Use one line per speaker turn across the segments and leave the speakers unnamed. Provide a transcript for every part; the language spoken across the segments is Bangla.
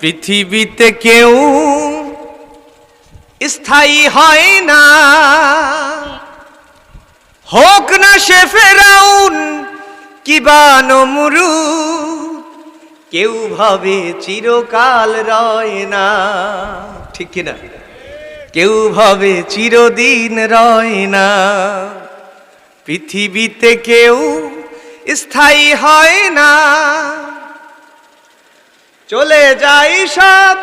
পৃথিবীতে কেউ স্থায়ী হয় না। হোক না সে ফেরাউন কিবা নমরু, কেউ ভাবে চিরকাল রয় না। ঠিক কিনা? কেউ ভাবে চিরদিন রয় না। পৃথিবীতে কেউ স্থায়ী হয় না। চলে যাই সব,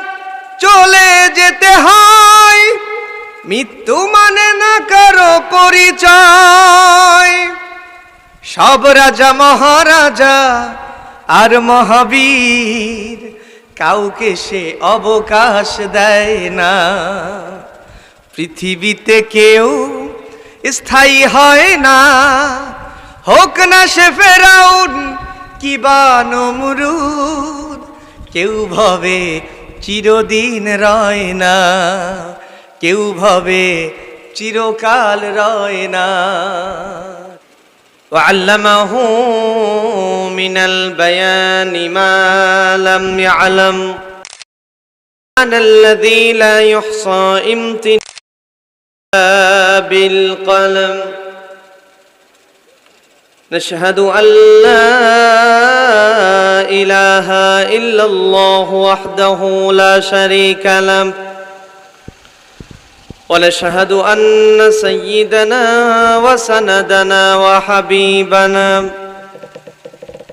চলে যেতে হয়। মৃত্যু মানে না কারও পরিচয়। সব রাজা, মহারাজা আর মহাবীর, কাউকে সে অবকাশ দেয় না। পৃথিবীতে কেউ স্থায়ী হয় না। হোক না সে ফেরাউন কিবা নমরুদ। কেউ ভাবে চিরদিন রয় না কেউ ভাবে চিরকাল রয় না وعلمه من البيان ما لم يعلم أنا الذي لا يحصى امتناع بالقلم نشهد أن لا إله إلا الله وحده لا شريك له ونشهد أن سيدنا وسندنا وحبيبنا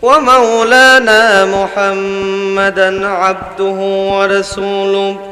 ومولانا محمدا عبده ورسوله.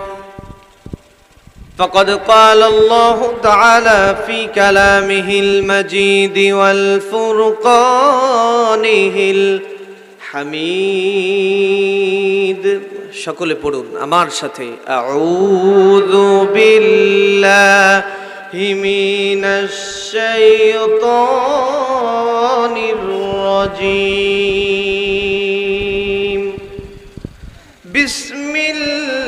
فقد قال الله تعالى في كلامه المجيد والفرقانه الحميد সকলে পড়ুন আমার সাথে আউযু বিল্লাহি মিনাশ শাইতানির রাজিম বিসমিল্লাহির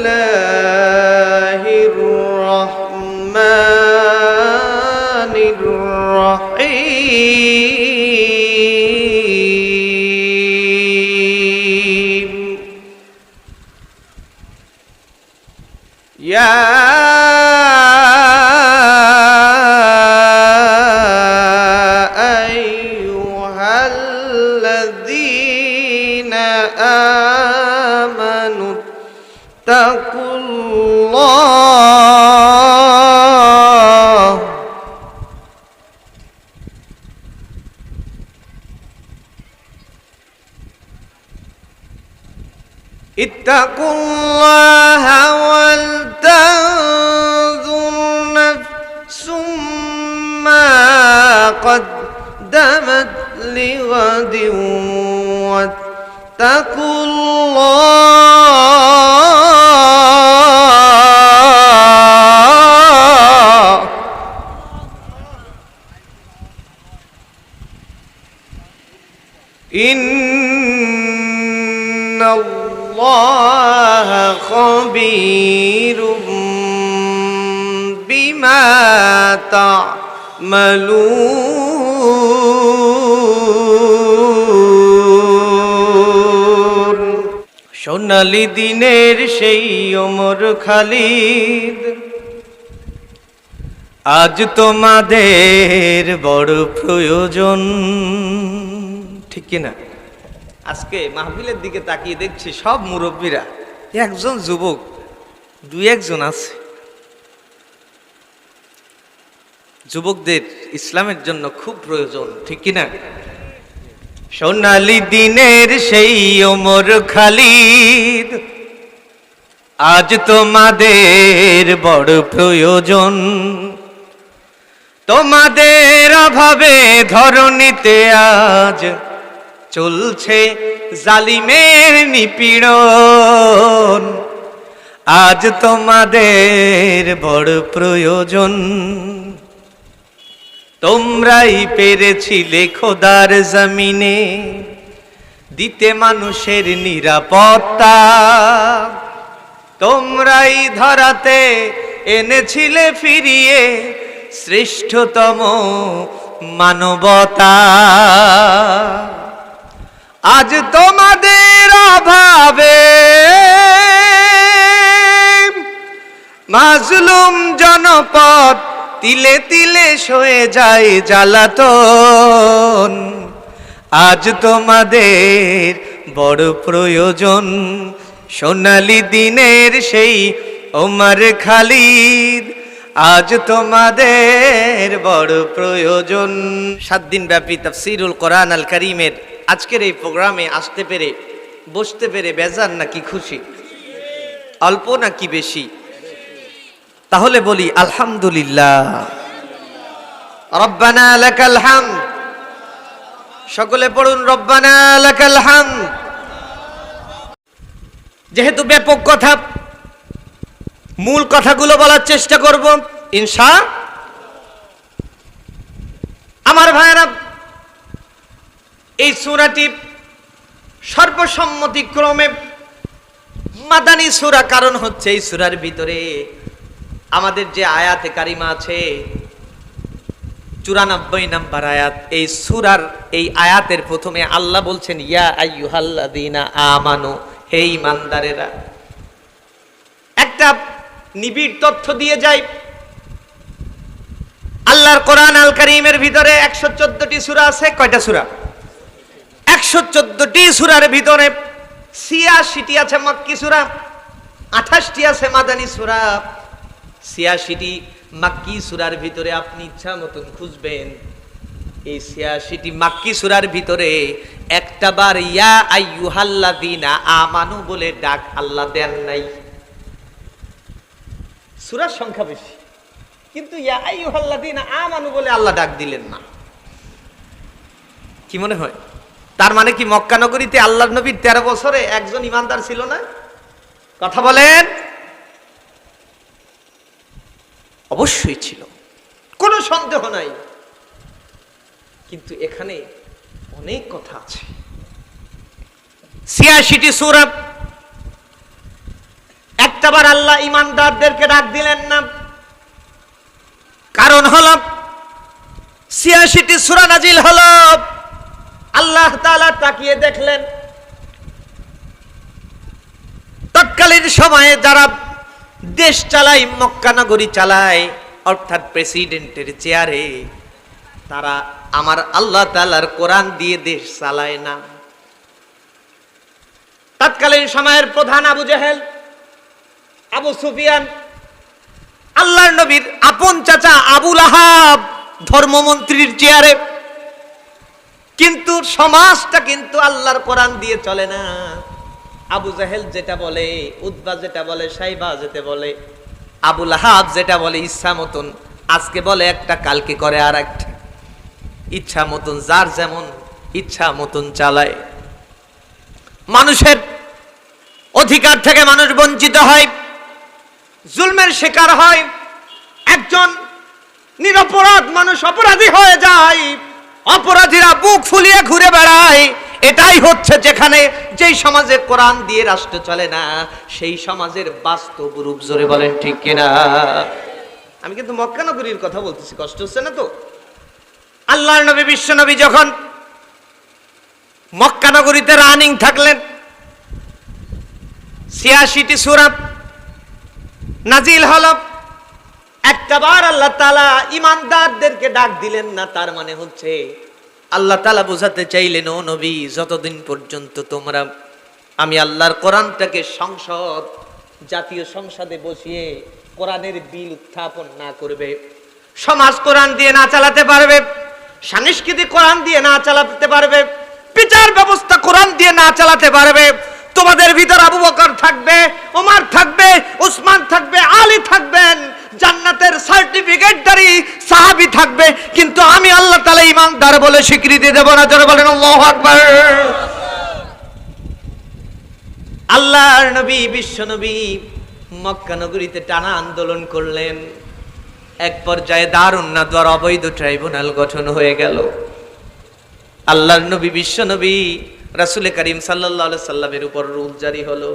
خبير بما تعملون সোনালি দিনের সেই ওমর খালিদ আজ তোমাদের বড় প্রয়োজন ঠিক কিনা আজকে মাহফিলের দিকে তাকিয়ে দেখছি সব মুরব্বীরা একজন যুবক, দুই একজন আছে। যুবকদের ইসলামের জন্য খুব প্রয়োজন, ঠিক কিনা সোনালি দিনের সেই ওমর খালিদ, আজ তোমাদের বড় প্রয়োজন। তোমাদের অভাবে ধরণীতে আজ চলছে জালিমের নিপীড়ন। আজ তোমাদের বড় প্রয়োজন। তোমরাই পেরেছিলে খোদার জমিনে। দিতে মানুষের নিরাপত্তা। তোমরাই ধরাতে এনেছিলে ফিরিয়ে শ্রেষ্ঠতম মানবতা। আজ তোমাদের অভাবে মাজলুম জনপদ তিলে তিলে সয়ে যায় জ্বালাতন। আজ তোমাদের বড় প্রয়োজন, সোনালি দিনের সেই ওমর খালিদ। আজ তোমাদের বড় প্রয়োজন। সাত দিন ব্যাপী তাফসিরুল কোরআন আল করিমের আজকের এই প্রোগ্রামে আসতে পেরে, বসতে পেরে বেজার নাকি খুশি? অল্প নাকি বেশি? তাহলে বলি, আলহামদুলিল্লাহ। রব্বানা লাকাল হামদ সকলে পড়ুন, রব্বানা লাকাল হামদ যেহেতু ব্যাপক কথা, মূল কথাগুলো বলার চেষ্টা করব, ইনশা। আমার ভাইরা এই সূরাটি সর্বসম্মতিক্রমে মাদানী সূরা কারণ হচ্ছে এই সূরার ভিতরে আমাদের যে আয়াতে কারিমা আছে, চুরানব্বই নাম্বার আয়াত, এই সুরার এই আয়াতের প্রথমে আল্লাহ বলছেন, ইয়া আইয়ুহাল্লাযীনা আমানু হে ইমানদারেরা একটা নিবিড় তথ্য দিয়ে যায় আল্লাহর কোরআন আল কারীমের ভিতরে একশো চোদ্দটি সূরা আছে, কয়টা সূরা? একশো চোদ্দটি সূরার ভিতরে ছিয়াশিটি আছে মক্কি সূরা, আঠাশটি আছে মাদানী সূরা। ছিয়াশিটি মাক্কি সুরার ভিতরে আপনি ইচ্ছা মতন খুঁজবেন। এই ছিয়াশিটি মাক্কি সুরার ভিতরে একটা বার, ইয়া আইয়ুহাল্লাযীনা আমানু বলে ডাক আল্লাহ দেন নাই। সুরার সংখ্যা বেশি, কিন্তু ইয়া আইয়ুহাল্লাযীনা আমানু বলে আল্লাহ ডাক দিলেন না। কি মনে হয়? তার মানে কি মক্কা নগরীতে আল্লাহ নবীর তেরো বছরে একজন ইমানদার ছিল না? কথা বলেন। অবশ্যই ছিল। কোনো সন্দেহ নাই। কিন্তু এখানে অনেক কথা আছে। ছিয়াশিটি সুরা। একটাবার আল্লাহ ইমানদারদেরকে ডাক দিলেন না। কারণ হল, ছিয়াশিটি সুরা নাজিল হল। আল্লাহ তাআলা তাকিয়ে দেখলেন। তৎকালীন সময়ে যারা দেশ চালায় মক্কানগরী চালায়, অর্থাৎ প্রেসিডেন্টের চেয়ারে, তারা আমার আল্লাহ তালার কোরআন দিয়ে দেশ চালায় না। তৎকালীন সময়ের প্রধান আবু জাহেল, আবু সুফিয়ান, আল্লাহর নবীর আপন চাচা আবুল আহাব ধর্মমন্ত্রীর চেয়ারে কিন্তু সমাজটা কিন্তু আল্লাহর কোরআন দিয়ে চলে না। আবু জাহেল যেটা বলে উদ্বা যেটা বলে, সাইবা যেটা বলে আবুল হাব যেটা বলে, ইচ্ছা মতন। আজকে বলে একটা, কালকে করে আর একটা ইচ্ছা মতন যার যেমন, ইচ্ছা মতন চালায়। মানুষের অধিকার থেকে মানুষ বঞ্চিত হয়, জুলমের শিকার হয়। একজন নিরপরাধ মানুষ অপরাধী হয়ে যায়। অপরাধীরা বুক ফুলিয়ে ঘুরে বেড়ায়। এটাই হচ্ছে যেখানে যেই সমাজে কোরআন দিয়ে রাষ্ট্র চলে না, সেই সমাজের বাস্তব রূপ জোরে বলেন ঠিক কিনা? আমি কিন্তু মক্কানগরীর কথা বলতেছি, কষ্ট হচ্ছে না তো? আল্লাহর নবী, বিশ্ব নবী যখন মক্কানগরীতে রানিং থাকলেন, ছিয়াশিটি সুরাত নাজিল হল একটাবার আল্লাহ তালা ইমানদারদেরকে ডাক দিলেন না, তার মানে হচ্ছে আল্লাহ তালা বোঝাতে চাইলেন, ও নবী, যতদিন পর্যন্ত তোমরা, আমি আল্লাহর কোরআনটাকে সংসদ, জাতীয় সংসদে বসিয়ে কোরআনের বিল উত্থাপন না করবে, সমাজ কোরআন দিয়ে না চালাতে পারবে, সাংস্কৃতিক কোরআন দিয়ে না চালাতে পারবে, বিচার ব্যবস্থা কোরআন দিয়ে না চালাতে পারবে তোমাদের ভিতর আবু বকর থাকবে ওমর থাকবে, উসমান থাকবে, আলী থাকবেন, জান্নাতের সার্টিফিকেটদারি সাহাবী থাকবে। কিন্তু আমি আল্লাহ তাআলা ইমানদার বলে স্বীকৃতি দেব না যারা বলেন আকবার। আল্লাহর নবী, বিশ্ব নবী মক্কা নগরীতে টানা আন্দোলন করলেন। এক পর্যায়ে দারুণ না দ্বার অবৈধ ট্রাইব্যুনাল গঠন হয়ে গেল। আল্লাহর নবী, বিশ্ব নবী রাসুল করিম আলাইহি সাল্লামের উপর রুল জারি হলো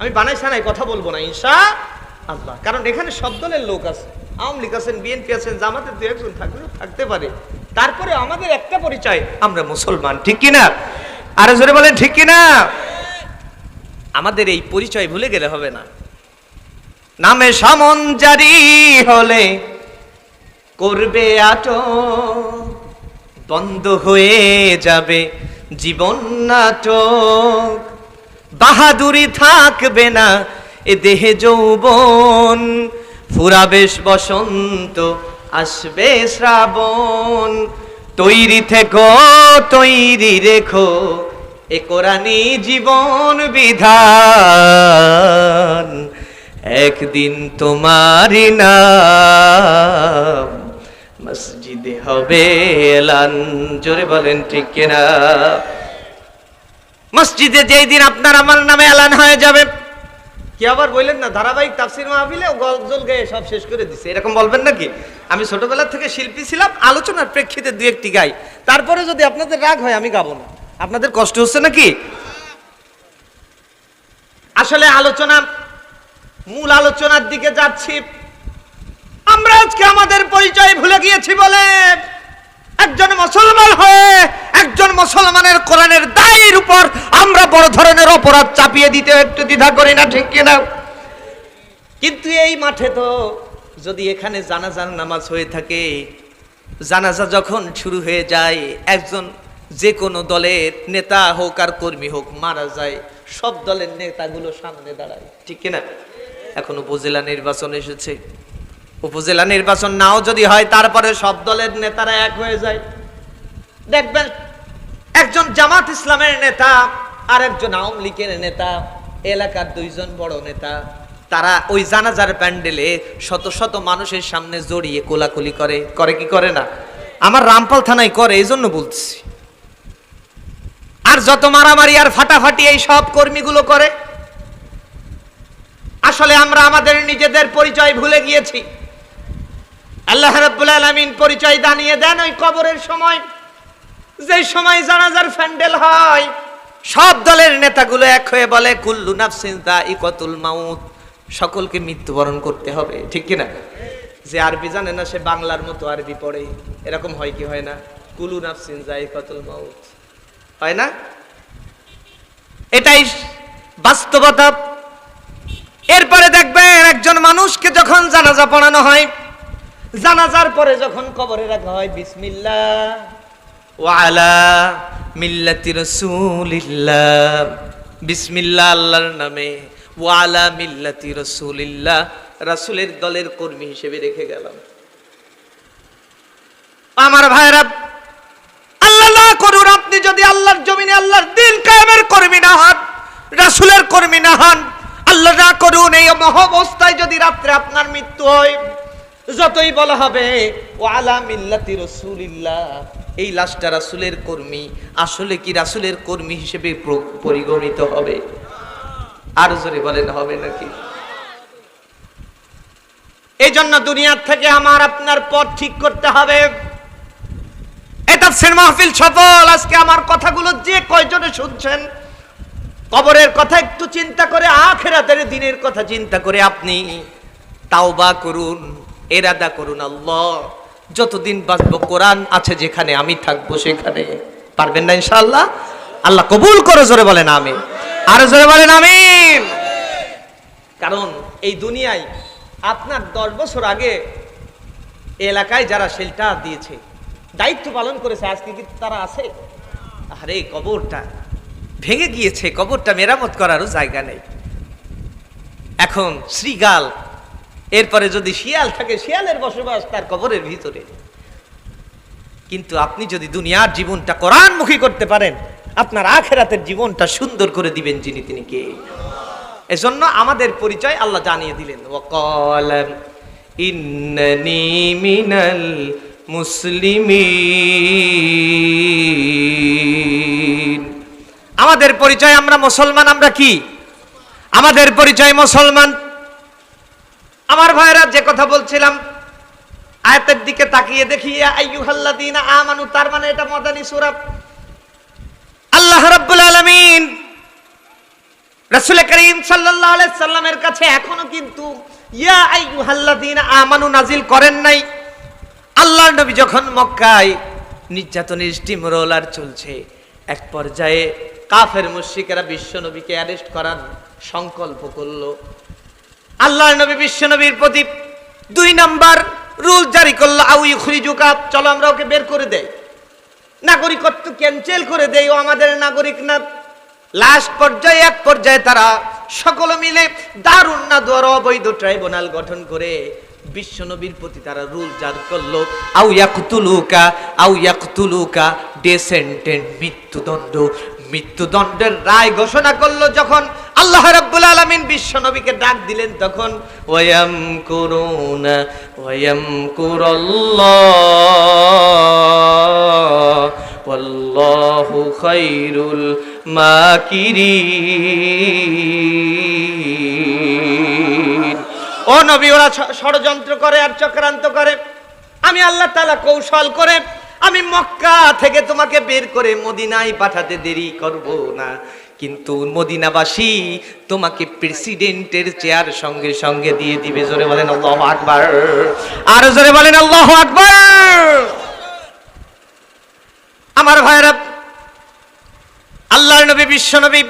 আমি বানাই সানাই কথা বলব না ইনশা আল্লাহ কারণ এখানে সব দলের লোক আছে। আওয়ামী লীগ আছেন, বিএনপি আছেন, জামাতের দু একজন থাকলেও থাকতে পারে। তারপরে আমাদের একটা পরিচয়, আমরা মুসলমান, ঠিক কিনা? আরে জোরে বলেন, ঠিক কিনা? আমাদের এই পরিচয় ভুলে গেলে হবে না। নামে সমন জারি হলে করবে আটো বন্ধ হয়ে যাবে জীবন নাটক। বাহাদুরি থাকবে না এ দেহে যৌবন ফুরাবেশ বসন্ত আসবে শ্রাবণ। তৈরি থেকো, তৈরি রেখো, এ কোরআনি জীবন বিধান। একদিন তোমারই নাম মসজিদে হবে এলান। জোরে বলেন, ঠিক কিনা? মসজিদে যেই দিন আপনার আমার নামে এলান হয়ে যাবে কি আবার বললেন না, ধারাবাহিক তাফসির মাহফিলে গজল গেয়ে সব শেষ করে দিছে। এরকম বলবেন নাকি? আমি ছোটবেলা থেকে শিল্পী ছিলাম, আলোচনার প্রেক্ষিতে দু একটি গাই। তারপরে যদি আপনাদের রাগ হয়, আমি গাবো না। আপনাদের কষ্ট হচ্ছে নাকি? আসলে আলোচনা, মূল আলোচনার দিকে যাচ্ছি। আমরা আজকে আমাদের পরিচয় ভুলে গিয়েছি বলে একজন মুসলমান হয়ে একজন মুসলমানের কোরআনের দায়ের উপর আমরা বড় ধরনের অপরাধ চাপিয়ে দিতে একটু দ্বিধা করি না, ঠিক কিনা? কিন্তু এই মাঠে তো যদি এখানে জানাজার নামাজ হয়ে থাকে, জানাজা যখন শুরু হয়ে যায়, একজন যে কোনো দলের নেতা হোক আর কর্মী হোক মারা যায়, সব দলের নেতাগুলো সামনে দাঁড়ায়, ঠিক কিনা? এখন উপজেলা নির্বাচন এসেছে। উপজেলা নির্বাচন নাও যদি হয়, তারপরে সব দলের নেতারা এক হয়ে যায়। দেখবেন, একজন জামাত ইসলামের নেতা আর একজন আওয়ামী লীগের নেতা, এলাকার দুইজন বড় নেতা, তারা ওই জানাজার প্যান্ডেলে শত শত মানুষের সামনে জড়িয়ে কোলাকুলি করে। করে কি করে না? আমার রামপাল থানায় করে এই জন্য বলছি আর যত মারামারি আর ফাটাফাটি এই সব কর্মীগুলো করে, আসলে আমরা আমাদের নিজেদের পরিচয় ভুলে গিয়েছি। আল্লাহ রাব্বুল আলামিন পরিচয় দানিয়ে দেন ওই কবরের সময়। যে সময় জানাজার ফ্যান্ডেল হয়, সব দলের নেতাগুলো এক হয়ে বলে, কুল্লু নাফসিন দাইকাতুল মাউত। সকলকে মৃত্যুবরণ করতে হবে, ঠিক কি না যে আরবি জানে না, সে বাংলার মতো আরবি পড়ে। এরকম হয় কি হয় না? কুলু নাফসিন দাইকাতুল মাউত। হয় না? এটাই বাস্তবতা। এরপরে দেখবেন একজন মানুষকে যখন জানাজা পড়ানো হয় জানাজার পরে যখন কবরে রাখা হয়, বিসমিল্লাহ। ওয়ালা মিল্লাতি রসুলিল্লাহ। বিসমিল্লাহ আল্লাহর নামে ওয়ালা মিল্লাতি রসুলিল্লাহ। রাসূলের দলের কর্মী হিসেবে রেখে গেলাম। আমার ভাইরা আল্লাহ না করুন আপনি যদি আল্লাহর জমিনে আল্লাহর দিন কায়েমের কর্মী না হন, রাসূলের কর্মী না হন, আল্লাহ না করুন এই মহাবস্থায় যদি রাত্রে আপনার মৃত্যু হয় যতই বলা হবে, ও আলা রসুলিল্লাহ। এই লাশটা রাসুলের কর্মী, আসলে কি রাসুলের কর্মী হিসেবে পরিগণিত হবে? আর জোরে বলেন, হবে নাকি? এই জন্য দুনিয়ার থেকে আমার আপনার পথ ঠিক করতে হবে। এটা মাহফিল সফল। আজকে আমার কথাগুলো যে কয়জনে শুনছেন, কবরের কথা একটু চিন্তা করে, আখেরাতের দিনের কথা চিন্তা করে আপনি তাওবা করুন। এরাদা করুন আল্লাহ। যতদিন বাঁচবো, কোরআন আছে যেখানে, আমি থাকব সেখানে। পারবেন না ইনশাআল্লাহ? আল্লাহ কবুল করে, জোরে বলেন আমি আর জোরে বলেন আমিন। কারণ এই দুনিয়ায় আপনার দশ বছর আগে এলাকায় যারা শেল্টার দিয়েছে, দায়িত্ব পালন করেছে, আজকে কি তারা আছে? আরে কবরটা ভেঙে গিয়েছে, কবরটা মেরামত করারও জায়গা নেই। এখন শ্রীগাল এরপরে যদি শিয়াল থাকে, শিয়ালের বসবাস তার কবরের ভিতরে। কিন্তু আপনি যদি দুনিয়ার জীবনটা কোরআনমুখী করতে পারেন, আপনার আখেরাতের জীবনটা সুন্দর করে দিবেন যিনি তিনি কে। এজন্য আমাদের পরিচয় আল্লাহ জানিয়ে দিলেন, ওয়াকাল ইন্নানি মিনাল মুসলিমিন। আমাদের পরিচয় আমরা মুসলমান, আমরা কি? আমাদের পরিচয় মুসলমান আমার ভাইরা যে কথা বলছিলাম, আয়াতের দিকে তাকিয়ে দেখি আমানু, তার মানে এটা মদানী সূরা। আল্লাহ রাব্বুল আলামিন সাল্লামের কাছে এখনও কিন্তু, ইয়া নাজিল করেন নাই। আল্লাহর নবী যখন মক্কায় নির্যাতনের স্টিম রোলার চলছে, এক পর্যায়ে কাফের অ্যারেস্ট সংকল্প করল। আল্লাহর নবী, বিশ্ব নবীর প্রতি দুই নাম্বার, রুল জারি করল, আউ ইখরিজুকা, চলো আমরা ওকে বের করে দেয় নাগরিকত্ব ক্যান্সেল করে দেয় ও আমাদের নাগরিক না। লাস্ট পর্যায়ে, এক পর্যায়ে তারা সকলে মিলে দারুণ না দোয়ার অবৈধ ট্রাইব্যুনাল গঠন করে বিশ্ব নবীর প্রতি তারা রুল জারি করল, আউ ইয়াকতুলুকা আউ ইয়াকতুলুকা ডেসেন্টেন্ট মৃত্যুদণ্ড। মৃত্যুদণ্ডের রায় ঘোষণা করল যখন আল্লাহ রাব্বুল আলামিন বিশ্ব নবীকে ডাক দিলেন, তখন ওয়াম করুনা, ওয়াম কুরাল্লাহ, ওয়াল্লাহু খাইরুল মাকিরিন। ও নবী, ওরা ষড়যন্ত্র করে আর চক্রান্ত করে। আমি আল্লাহ তাআলা কৌশল করে আমি মক্কা থেকে তোমাকে বের করে মদিনায় পাঠাতে দেরি করব না। কিন্তু মদিনাবাসী তোমাকে প্রেসিডেন্টের চেয়ার সঙ্গে সঙ্গে দিয়ে দিবে। জোরে বলেন আল্লাহু আকবার। আর জোরে বলেন আল্লাহু আকবার। আমার ভাইরা আল্লাহর নবী, বিশ্ব নবী,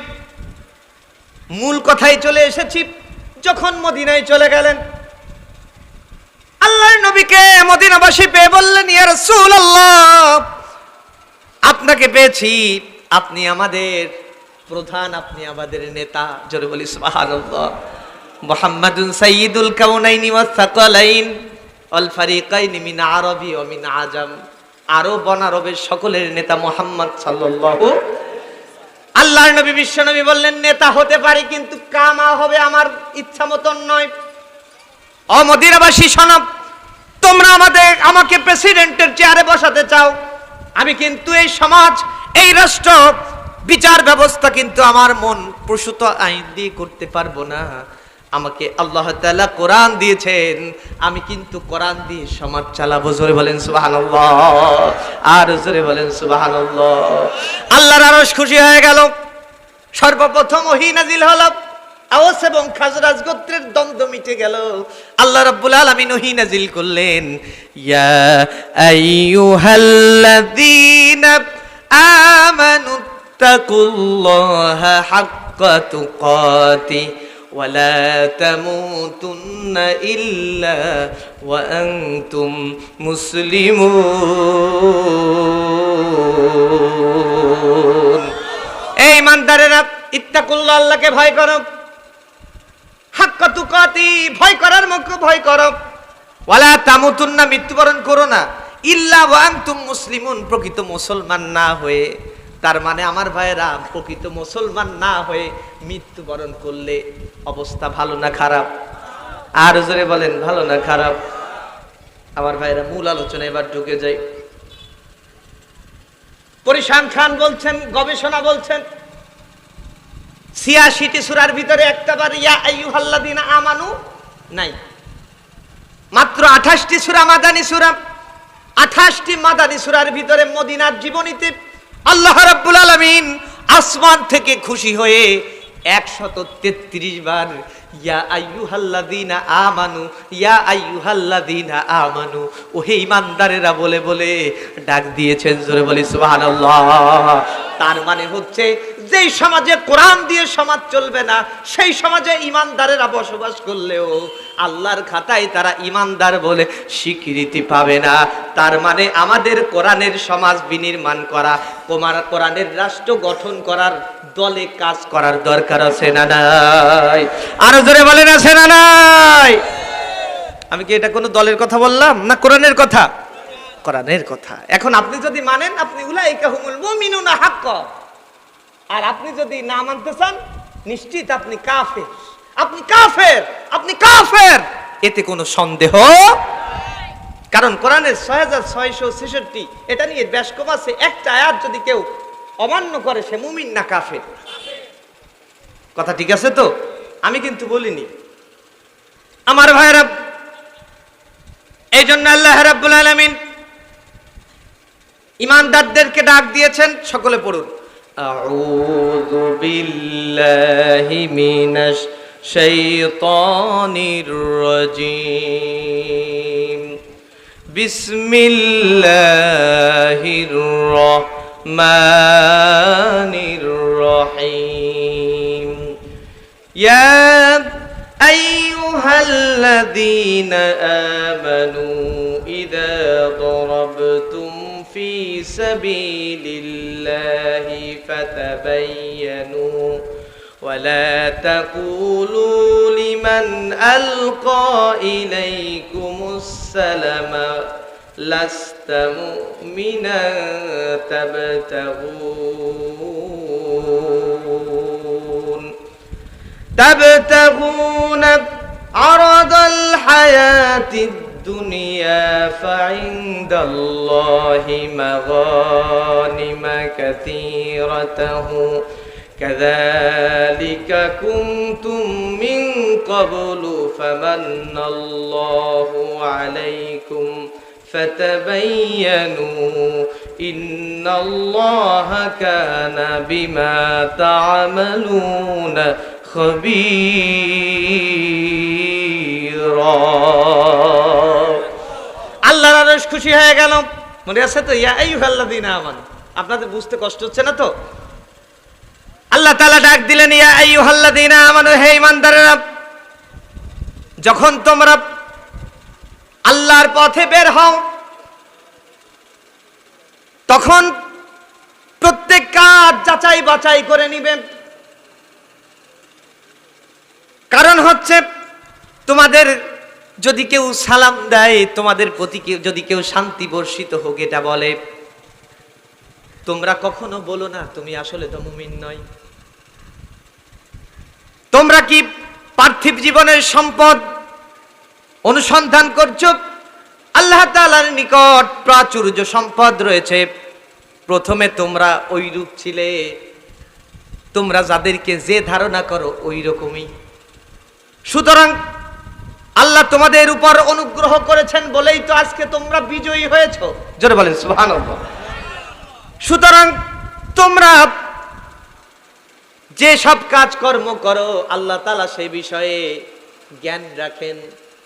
মূল কথায় চলে এসেছি। যখন মদিনায় চলে গেলেন আল্লাহর নবীকে মদিনাবাসী পেয়ে বললেন, ইয়া রাসূলুল্লাহ, আপনাকে পেয়েছি। আপনি আমাদের প্রধান, আপনি আমাদের নেতা। জোরে বলি, সুবহানাল্লাহ। মুহাম্মাদুন সাইয়্যিদুল কাউনাইনি ওয়াস সাকালাইন ফারিকাইন মিন আরবি ওয়া মিন আজাম। আরব অনারবের সকলের নেতা মুহাম্মদ সাল্লাল্লাহু আল্লাহর নবী, বিশ্ব নবী বললেন, নেতা হতে পারি, কিন্তু কামা হবে আমার ইচ্ছা মতন নয়। অমদিরাবাসী সনব তোমরা আমাদের, আমাকে প্রেসিডেন্টের চেয়ারে বসাতে চাও। আমি কিন্তু এই সমাজ, এই রাষ্ট্র, বিচার ব্যবস্থা কিন্তু আমার মন প্রসূত আইন দিয়ে করতে পারব না। আমাকে আল্লাহ তালা কোরআন দিয়েছেন, আমি কিন্তু কোরআন দিয়ে সমাজ চালাবো। জোরে বলেন সুবহানাল্লাহ। আর জোরে বলেন সুবহানাল্লাহ। আল্লাহর আরশ খুশি হয়ে গেল। সর্বপ্রথম ওহী নাজিল হলো। আওস এবং খাজরাজ গোত্রের দ্বন্দ্ব মিটে গেল আল্লাহ রাব্বুল আলামিন ওহী নাজিল করলেন ইয়া আইয়ুহাল্লাযীনা আমানু তাকুল্লাহা হাক্কা তুকাতি ولا تموتن إلا وأنتم مسلمون এই ইমানদারেরা ইত্তাকুল্লাহ আল্লাহকে ভয় করো হাক্কা তুকাতি, ভয় করার মুখে ভয় করো। তামুতুন্না, মৃত্যুবরণ করো না। ইল্লা ওয়া আনতুম মুসলিমুন, প্রকৃত মুসলমান না হয়ে। তার মানে আমার ভাইয়েরা, প্রকৃত মুসলমান না হয়ে মৃত্যুবরণ করলে অবস্থা ভালো না খারাপ? আর জোরে বলেন, ভালো না খারাপ? আমার ভাইয়েরা, মূল আলোচনা এবার ঢুকে যাই। পরিশান খান বলছেন, গবেষণা বলছেন ছিয়াশিটি সুরার ভিতরে একটা বার, ইয়া আমানু, নাই। মাত্র আঠাশটি সুরা মাদানী সুরা, আঠাশটি মাদানী সুরার ভিতরে মদিনার জীবনীতে আল্লাহ রাব্বুল আলামিন আসমান থেকে খুশি হয়ে একশত তেত্রিশ বার, ইয়া আইয়ুহাল্লাযীনা আমানু, ইয়া আইয়ুহাল্লাযীনা আমানু ও হে ইমানদারেরা বলে বলে ডাক দিয়েছেন, জোরে বলি সুবহানাল্লাহ। তার মানে হচ্ছে যেই সমাজে কোরআন দিয়ে সমাজ চলবে না, সেই সমাজে ইমানদারেরা বসবাস করলেও আল্লাহর খাতায় তারা ইমানদার বলে স্বীকৃতি পাবে না। তার মানে আমাদের কোরআনের সমাজ বিনির্মাণ করা, তোমার কোরআনের রাষ্ট্র গঠন করার দলে কাজ করার দরকার আছে না নাই? আরও জোরে বলেন, আছে না নাই? আমি কি এটা কোনো দলের কথা বললাম না কোরআনের কথা? কোরআনের কথা। এখন আপনি যদি মানেন, আপনি উলাইকা হুমুল মুমিনুনা হাক্ক। আর আপনি যদি না মানতে চান, নিশ্চিত আপনি কাফের। আপনি কাফের! আপনি কাফের! এতে কোনো সন্দেহ? কারণ কোরআনের ছয় হাজার ছয়শো ছেষট্টি, এটা নিয়ে ব্যাস কম আছে একটা আয়াত যদি কেউ অমান্য করে, সে মুমিন না কাফের। কথা ঠিক আছে তো? আমি কিন্তু বলিনি। আমার ভাইরা এই জন্য আল্লাহ রাব্বুল আলামিন ইমানদারদেরকে ডাক দিয়েছেন, সকলে পড়ুন। أعوذ بالله من الشيطان الرجيم. بسم الله الرحمن الرحيم. يا أيها الذين آمنوا إذا ضربتم في سبيل الله فتبينوا ولا تقولوا لمن ألقى إليكم السلام لست مؤمنا تبتغون تبتغون عرض الحياة الدنيا فعند الله مغانم كثيرته. كذلك كنتم من قبل فمن الله عليكم فتبينوا إن الله كان بما تعملون خبيرا. আল্লাহর আরশ খুশি হয়ে গেল। মনে আছে তো, ইয়া আইয়ুহাল্লাযীনা আমানু। আপনাদের বুঝতে কষ্ট হচ্ছে না তো? আল্লাহ তাআলা ডাক দিলেন, ইয়া আইয়ুহাল্লাযীনা আমানু, হে ঈমানদারেরা, যখন তোমরা আল্লাহর পথে বের হও, তখন প্রত্যেক কাজ যাচাই বাছাই করে নিবে। কারণ হচ্ছে, তোমাদের যদি কেউ সালাম দেয়, তোমাদের প্রতি যদি কেউ শান্তি বর্ষিত হোক, এটা বলে, তোমরা কখনো বলো না, তুমি আসলে তো মুমিন নয় তোমরা কি পার্থিব জীবনের সম্পদ অনুসন্ধান করছ? আল্লাহ তাআলার নিকট প্রাচুর্য সম্পদ রয়েছে। প্রথমে তোমরা ওই রূপ ছিলে। তোমরা যাদেরকে যে ধারণা করো ওই রকমই সুতরাং আল্লাহ তোমাদের উপর অনুগ্রহ করেছেন বলেই তো আজকে তোমরা বিজয়ী হয়েছো। জোরে বলেন, সুবহানাল্লাহ। সুতরাং তোমরা যে সব কাজকর্ম করো, আল্লাহ তালা সেই বিষয়ে জ্ঞান রাখেন।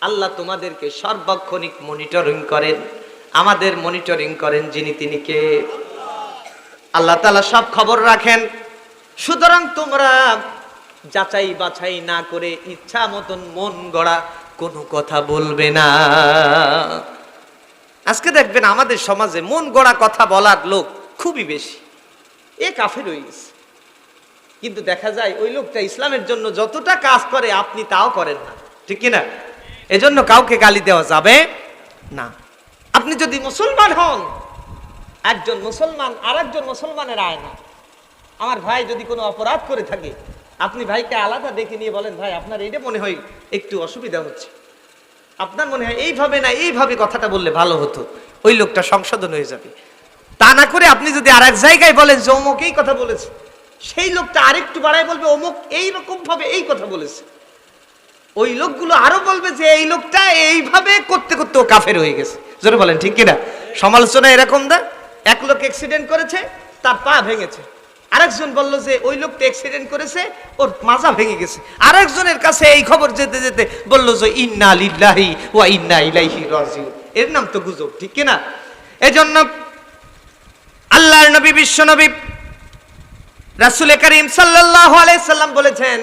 আল্লাহ তোমাদেরকে সর্বক্ষণিক মনিটরিং করেন। আমাদের মনিটরিং করেন যিনি তিনি কে। আল্লাহ তালা সব খবর রাখেন। সুতরাং তোমরা যাচাই বাছাই না করে ইচ্ছা মতন মন গড়া কোনো কথা বলবে না। আজকে দেখবেন আমাদের সমাজে মন গড়া কথা বলার লোক খুবই বেশি। এ কাফের হয়ে গেছে। কিন্তু দেখা যায় ওই লোকটা ইসলামের জন্য যতটা কাজ করে, আপনি তাও করেন না। ঠিক কিনা? এজন্য কাউকে গালি দেওয়া যাবে না। আপনি যদি মুসলমান হন, একজন মুসলমান আর একজন মুসলমানের আয় না। আমার ভাই যদি কোনো অপরাধ করে থাকে আপনি ভাইকে আলাদা দেখে নিয়ে বলেন, ভাই, আপনার এইটা মনে হয় একটু অসুবিধা হচ্ছে। আপনার মনে হয় এইভাবে না, এইভাবে কথাটা বললে ভালো হতো। ওই লোকটা সংশোধন হয়ে যাবে। তা না করে আপনি যদি আর এক জায়গায় বলেন যে অমুক এই কথা বলেছে, সেই লোকটা আরেকটু বাড়ায় বলবে, অমুক এই রকম ভাবে এই কথা বলেছে। ওই লোকগুলো আরও বলবে যে, এই লোকটা এইভাবে করতে করতে ও কাফের হয়ে গেছে। জোরে বলেন, ঠিক কিনা? সমালোচনা এরকম দা এক লোক অ্যাক্সিডেন্ট করেছে, তার পা ভেঙেছে। আরেকজন বলল যে, ওই লোকটা অ্যাক্সিডেন্ট করেছে, ওর মাজা ভেঙে গেছে। আরেকজনের কাছে এই খবর যেতে যেতে বলল যে, ইন্না লিল্লাহি ওয়া ইন্না ইলাইহি রাজিউন। এর নাম তো গুজব, ঠিক কিনা এজন্য আল্লাহর নবী, বিশ্ব নবী রাসূল করিম সাল্লাল্লাহু আলাইহি সাল্লাম বলেছেন,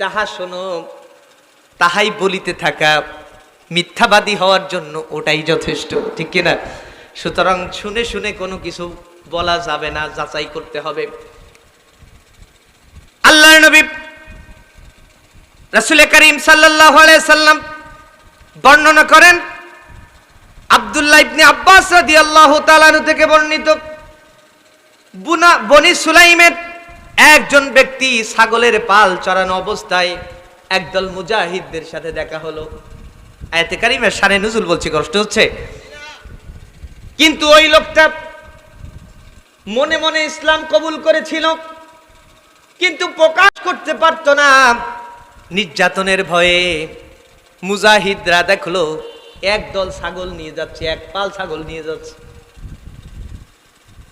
যাহা শোনো, তাহাই বলিতে থাকা, মিথ্যাবাদী হওয়ার জন্য ওটাই যথেষ্ট। ঠিক কিনা সুতরাং শুনে শুনে কোনো কিছু বলা যাবে না, যাচাই করতে হবে। আল্লাহ নবী রাসূল করিম সাল্লাম বর্ণনা করেন, আব্দুল্লাহ ইবনে আব্বাস রাদিয়াল্লাহু তাআলা আনহু থেকে বর্ণিত, বুনা বনি সুলাইমের একজন ব্যক্তি ছাগলের পাল চড়ানো অবস্থায় একদল মুজাহিদদের সাথে দেখা হলো। আয়াতে কারিমের সানে নজুল বলছি, কষ্ট হচ্ছে? কিন্তু ওই লোকটা মনে মনে ইসলাম কবুল করেছিল, কিন্তু প্রকাশ করতে পারতো না। নির্যাতনের ভয়ে মুজাহিদরা দেখল, একদল ছাগল নিয়ে যাচ্ছে, এক পাল ছাগল নিয়ে যাচ্ছে।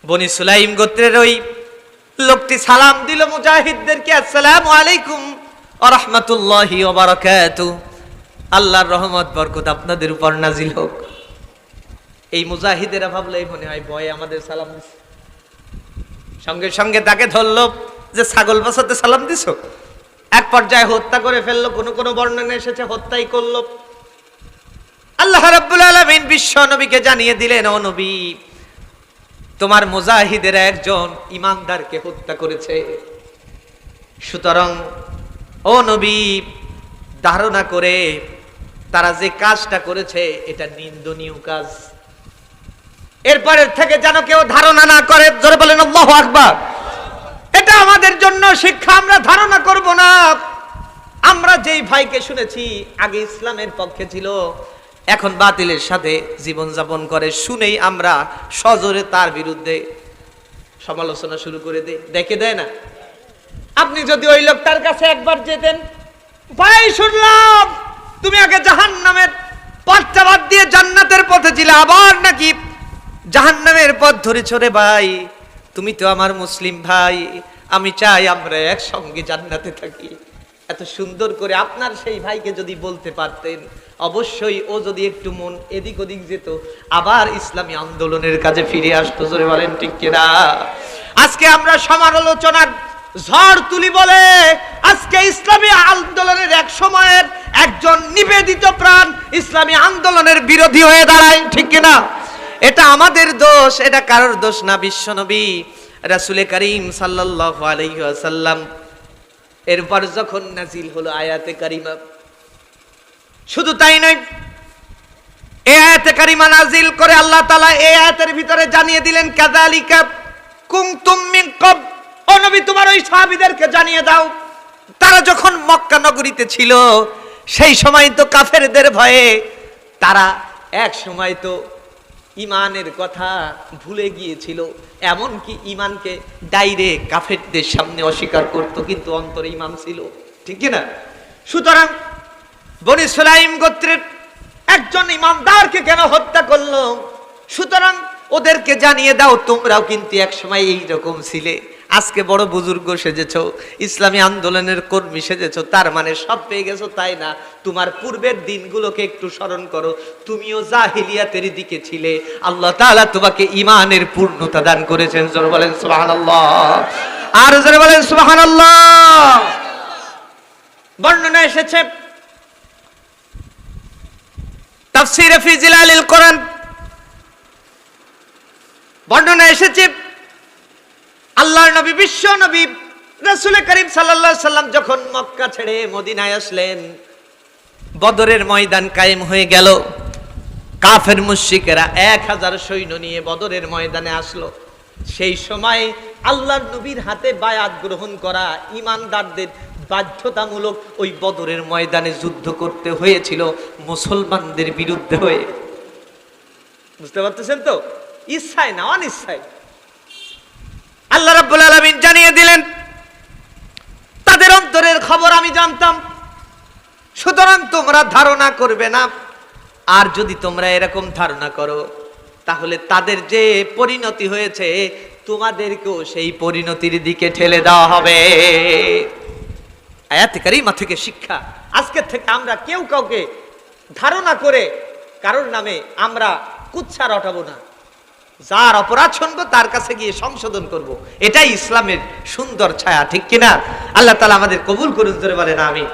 বনি সুলাইম গোত্রের ওই লোকটি সালাম দিল মুজাহিদদেরকে, আসসালামু আলাইকুম ওয়া রাহমাতুল্লাহি ওয়া বারাকাতু আল্লাহর রহমত, বরকত আপনাদের উপর নাজিল হোক। এই মুজাহিদেরা ভাবলো মনে হয় ভয়ে আমাদের সালাম দিছে সঙ্গে সঙ্গে তাকে ধরলো যে ছাগল বাসাতে সালাম দিছো? এক পর্যায়ে হত্যা করে ফেলল, কোনো কোনো বর্ণনা এসেছে, হত্যাই করল। আল্লাহ রাব্বুল আলামিন বিশ্ব নবীকে জানিয়ে দিলেন, ও নবী, তোমার মুজাহিদের একজন ইমানদারকে হত্যা করেছে। সুতরাং, ও নবী, ধারণা করে তারা যে কাজটা করেছে, এটা নিন্দনীয় কাজ। এরপরের থেকে যেন কেউ ধারণা না করে, জোরে বলেন, আল্লাহু আকবার। এটা আমাদের জন্য শিক্ষা, আমরা ধারণা করব না। আমরা যেই ভাইকে শুনেছি, আগে ইসলামের পক্ষে ছিল, এখন বাতিলের সাথে জীবন যাপন করে। শুনেই আমরা সজোরে তার বিরুদ্ধে সমালোচনা শুরু করে দেই। দেখে দেয় না? আপনি যদি ওই লোকটার কাছে একবার যেতেন, ভাই, শুনলাম, তুমি আগে জাহান নামের পথটা বাদ দিয়ে জান্নাতের পথে ছিলে, আবার নাকি জাহান নামের পথ ধরেছ রে ভাই। তুমি তো আমার মুসলিম ভাই। আমি চাই আমরা একসঙ্গে জান্নাতে থাকি। এত সুন্দর করে আপনার সেই ভাইকে যদি বলতে পারতেন, অবশ্যই ও যদি একটু মন এদিক ওদিক যেত, আবার ইসলামী আন্দোলনের কাজে ফিরে আসতো, জোরে বলেন ঠিক কিনা? আজকে আমরা সমালোচনার ঝড় তুলি বলে আজকে ইসলামী আন্দোলনের এক সময়ের একজন নিবেদিত প্রাণ ইসলামী আন্দোলনের বিরোধী হয়ে দাঁড়ায়, ঠিক কিনা? এটা আমাদের দোষ, এটা কারোর দোষ না বিশ্বনবী রাসুলে করিম সাল্লাল্লাহু আলাইহি ওয়াসাল্লাম। এরপর যখন নাজিল হলো আয়াতে কারিমা, শুধু তাই নয়, এই আয়াতে কারিমা নাজিল করে আল্লাহ তাআলা এই আয়াতের ভিতরে জানিয়ে দিলেন, কাযালিকা কুনতুম মিন কব ও নবী, তোমার ওই সাহাবীদেরকে জানিয়ে দাও, তারা যখন মক্কা নগরীতে ছিল, সেই সময় তো কাফেরদের ভয়ে তারা এক সময় তো ইমানের কথা ভুলে গিয়েছিল এমন কি ইমানকে ডাইরে কাফেরদের সামনে অস্বীকার করত, কিন্তু অন্তরে ইমান ছিল। ঠিক না সুতরাং বনি সুলাইম গোত্রের একজন ইমানদারকে কেন হত্যা করল? সুতরাং ওদেরকে জানিয়ে দাও, তোমরাও কিন্তু এক সময় এইরকম ছিলে। আজকে বড় বুজুর্গ সেজেছো, ইসলামী আন্দোলনের কর্মী সেজেছো, তার মানে সব পেয়ে গেছো, তাই না? তোমার পূর্বের দিনগুলোকে একটু স্মরণ করো। তুমিও জাহিলিয়াতের দিকে ছিলে। আল্লাহ তাআলা তোমাকে ইমানের পূর্ণতা দান করেছেন, জোরে বলেন সুবহানাল্লাহ। আর জোরে বলেন সুবহানাল্লাহ। বর্ণনা এসেছে তাফসিরে ফি জিলালিল কোরআন। বর্ণনা এসেছে আল্লাহর নবী, বিশ্ব নবী রাসূল করিম সাল্লাল্লাহু সাল্লাম যখন মক্কা ছেড়ে মদিনায় আসলেন, বদরের ময়দান কায়েম হয়ে গেল। কাফের মুশরিকেরা এক হাজার সৈন্য নিয়ে বদরের ময়দানে আসলো। সেই সময় আল্লাহর নবীর হাতে বায়াত গ্রহণ করা ইমানদারদের বাধ্যতামূলক ওই বদরের ময়দানে যুদ্ধ করতে হয়েছিল মুসলমানদের বিরুদ্ধে হয়ে। বুঝতে পারতেছেন তো? ইচ্ছায় না, অনিচ্ছায়। আল্লাহ রাব্বুল আলামিন জানিয়ে দিলেন, তাদের অন্তরের খবর আমি জানতাম, সুতরাং তোমরা ধারণা করবে না। আর যদি তোমরা এরকম ধারণা করো, তাহলে তাদের যে পরিণতি হয়েছে, তোমাদেরকেও সেই পরিণতির দিকে ঠেলে দেওয়া হবে। আয়াতে কারিমা থেকে শিক্ষা, আজকের থেকে আমরা কেউ কাউকে ধারণা করে কারোর নামে আমরা কুচ্ছা রটাবো না। যার অপরাধ শুনব, তার কাছে গিয়ে সংশোধন করব। এটাই ইসলামের সুন্দর ছায়া, ঠিক কিনা আল্লাহ তালা আমাদের কবুল করুন ধরে বলেন আমি